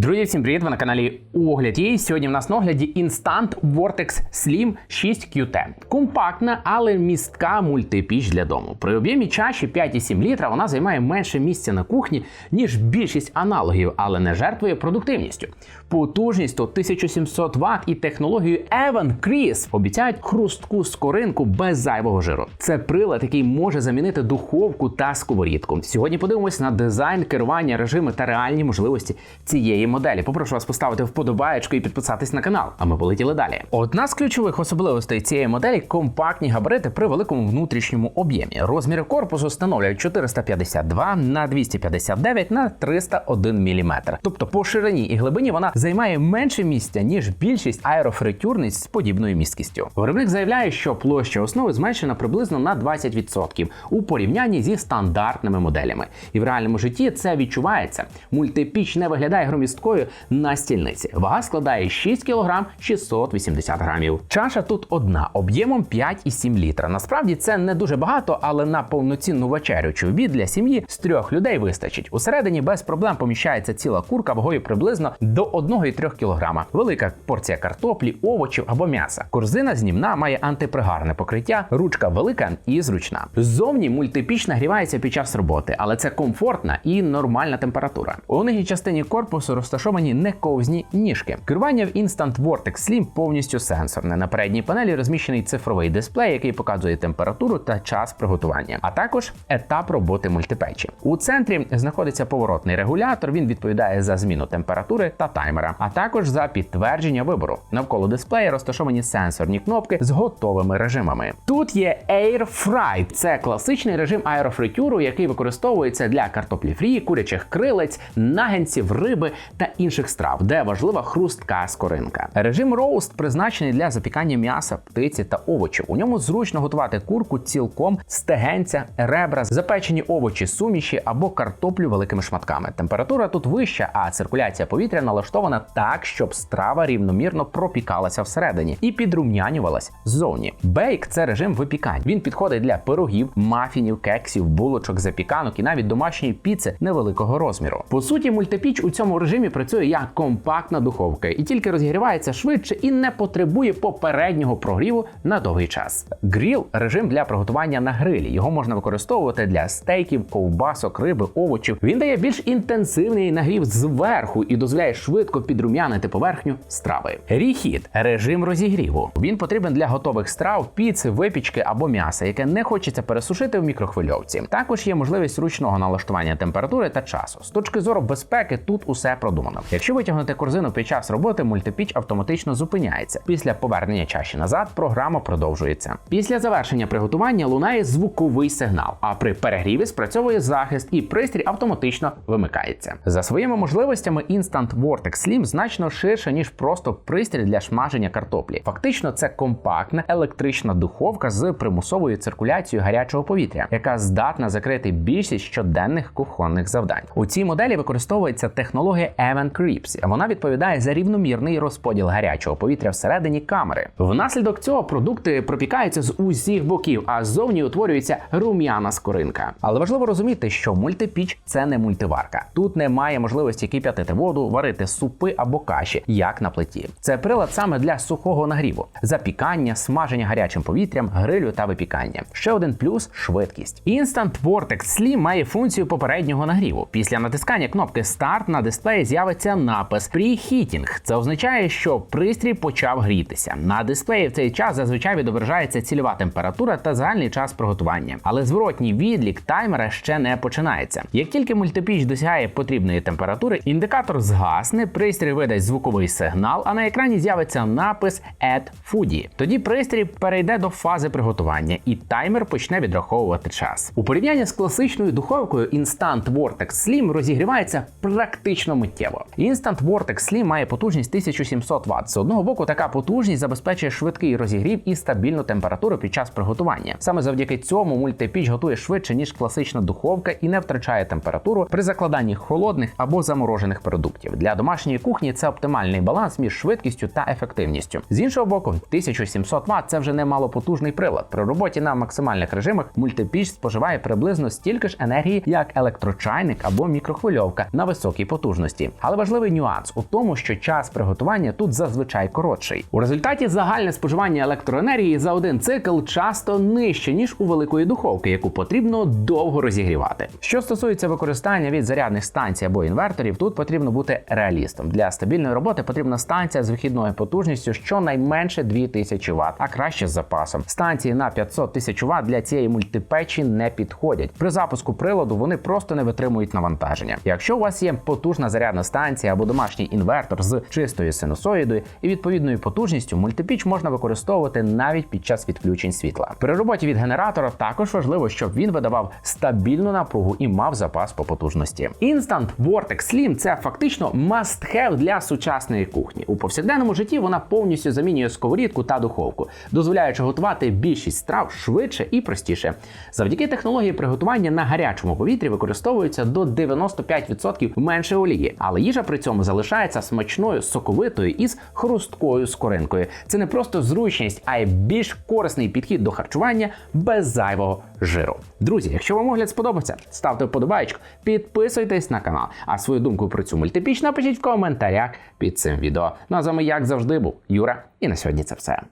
Друзі, всім привіт! Ви на каналі Огляд. І сьогодні в нас на огляді Instant Vortex Slim 6 QT. Компактна, але містка мультипіч для дому. При об'ємі чаші 5,7 літра вона займає менше місця на кухні, ніж більшість аналогів, але не жертвує продуктивністю. Потужність то 1700 Вт і технологію Evan Crease обіцяють хрустку скоринку без зайвого жиру. Це прилад, який може замінити духовку та сковорідку. Сьогодні подивимось на дизайн, керування, режими та реальні можливості цієї моделі. Попрошу вас поставити вподобаєчку і підписатись на канал. А ми полетіли далі. Одна з ключових особливостей цієї моделі компактні габарити при великому внутрішньому об'ємі. Розміри корпусу становлять 452 на 259 на 301 мм. Тобто по ширині і глибині вона займає менше місця ніж більшість аерофритюрниць з подібною місткістю. Виробник заявляє, що площа основи зменшена приблизно на 20% у порівнянні зі стандартними моделями. І в реальному житті це відчувається. Мультипіч не виглядає громісткою на стільниці. Вага складає 6 кг 680 грамів. Чаша тут одна об'ємом 5,7 літра. Насправді це не дуже багато, але на повноцінну вечерю чи обід для сім'ї з трьох людей вистачить. Усередині без проблем поміщається ціла курка вагою приблизно до 1,3 кг. Велика порція картоплі, овочів або м'яса. Корзина знімна має антипригарне покриття, ручка велика і зручна. Ззовні мультипіч нагрівається під час роботи, але це комфортна і нормальна температура. У нижній частині корпусу розташовані нековзні ніжки. Керування в Instant Vortex Slim повністю сенсорне. На передній панелі розміщений цифровий дисплей, який показує температуру та час приготування, а також етап роботи мультипечі. У центрі знаходиться поворотний регулятор. Він відповідає за зміну температури та таймера, а також за підтвердження вибору. Навколо дисплея розташовані сенсорні кнопки з готовими режимами. Тут є Air Fry. Це класичний режим аерофритюру, який використовується для картоплі фрі, курячих крилець, нагенців, риби та інших страв, де важлива хрустка скоринка. Режим роуст призначений для запікання м'яса, птиці та овочів. У ньому зручно готувати курку цілком, стегенця, ребра, запечені овочі, суміші або картоплю великими шматками. Температура тут вища, а циркуляція повітря налаштована так, щоб страва рівномірно пропікалася всередині і підрумнянювалась ззовні. Бейк це режим випікань. Він підходить для пирогів, мафінів, кексів, булочок, запіканок і навіть домашньої піци невеликого розміру. По суті, мультипіч у цьому режимі працює як компактна духовка і тільки розігрівається швидше і не потребує попереднього прогріву на довгий час. Гріл режим для приготування на грилі. Його можна використовувати для стейків, ковбасок, риби, овочів. Він дає більш інтенсивний нагрів зверху і дозволяє швидко підрум'янити поверхню страви. Ріхіт режим розігріву. Він потрібен для готових страв, піци, випічки або м'яса, яке не хочеться пересушити в мікрохвильовці. Також є можливість ручного налаштування температури та часу. З точки зору безпеки тут усе продумано. Якщо витягнути корзину під час роботи, мультипіч автоматично зупиняється. Після повернення чаші назад програма продовжується. Після завершення приготування лунає звуковий сигнал, а при перегріві спрацьовує захист і пристрій автоматично вимикається. За своїми можливостями Instant Vortex Slim значно ширше ніж просто пристрій для смаження картоплі. Фактично, це компактна електрична духовка з примусовою циркуляцією гарячого повітря, яка здатна закрити більшість щоденних кухонних завдань. У цій моделі використовується технологія Evan Creeps. Вона відповідає за рівномірний розподіл гарячого повітря всередині камери. Внаслідок цього продукти пропікаються з усіх боків, а ззовні утворюється рум'яна скоринка. Але важливо розуміти, що мультипіч це не мультиварка. Тут немає можливості кип'ятити воду, варити супи або каші, як на плиті. Це прилад саме для сухого нагріву, запікання, смаження гарячим повітрям, грилю та випікання. Ще один плюс швидкість. Instant Vortex Slim має функцію попереднього нагріву. Після натискання кнопки Старт на дисплеї з'явиться напис Preheating. Це означає, що пристрій почав грітися. На дисплеї в цей час зазвичай відображається цільова температура та загальний час приготування. Але зворотній відлік таймера ще не починається. Як тільки мультипіч досягає потрібної температури, індикатор згасне, пристрій видасть звуковий сигнал, а на екрані з'явиться напис Add Foodie. Тоді пристрій перейде до фази приготування, і таймер почне відраховувати час. У порівнянні з класичною духовкою Instant Vortex Slim розігрівається практично миттєво. Instant Vortex Slim має потужність 1700 Вт. З одного боку, така потужність забезпечує швидкий розігрів і стабільну температуру під час приготування. Саме завдяки цьому мультипіч готує швидше ніж класична духовка і не втрачає температуру при закладанні холодних або заморожених продуктів. Для домашньої кухні це оптимальний баланс між швидкістю та ефективністю. З іншого боку, 1700 Вт – це вже не малопотужний прилад. При роботі на максимальних режимах мультипіч споживає приблизно стільки ж енергії, як електрочайник або мікрохвильовка на високій потужності. Але важливий нюанс у тому, що час приготування тут зазвичай коротший. У результаті загальне споживання електроенергії за один цикл часто нижче ніж у великої духовки, яку потрібно довго розігрівати. Що стосується використання від зарядних станцій або інверторів, тут потрібно бути реалістом. Для стабільної роботи потрібна станція з вихідною потужністю щонайменше 2000 Вт, а краще з запасом. Станції на 500 тисяч Вт для цієї мультипечі не підходять. При запуску приладу вони просто не витримують навантаження. Якщо у вас є потужна зарядна станція або домашній інвертор з чистою синусоїдою і відповідною потужністю, мультипіч можна використовувати навіть під час відключень світла. При роботі від генератора також важливо, щоб він видавав стабільну напругу і мав запас по потужності. Instant Vortex Slim – це фактично must-have для сучасної кухні. У повсякденному житті вона повністю замінює сковорідку та духовку, дозволяючи готувати більшість страв швидше і простіше. Завдяки технології приготування на гарячому повітрі використовується до 95% менше олії, але їжа при цьому залишається смачною, соковитою і з хрусткою скоринкою. Це не просто зручність, а й більш корисний підхід до харчування без зайвого жиру. Друзі, якщо вам огляд сподобався, ставте вподобайку, підписуйтесь на канал. А свою думку про цю мультипіч напишіть в коментарях під цим відео. Ну а з вами, як завжди, був Юра, і на сьогодні це все.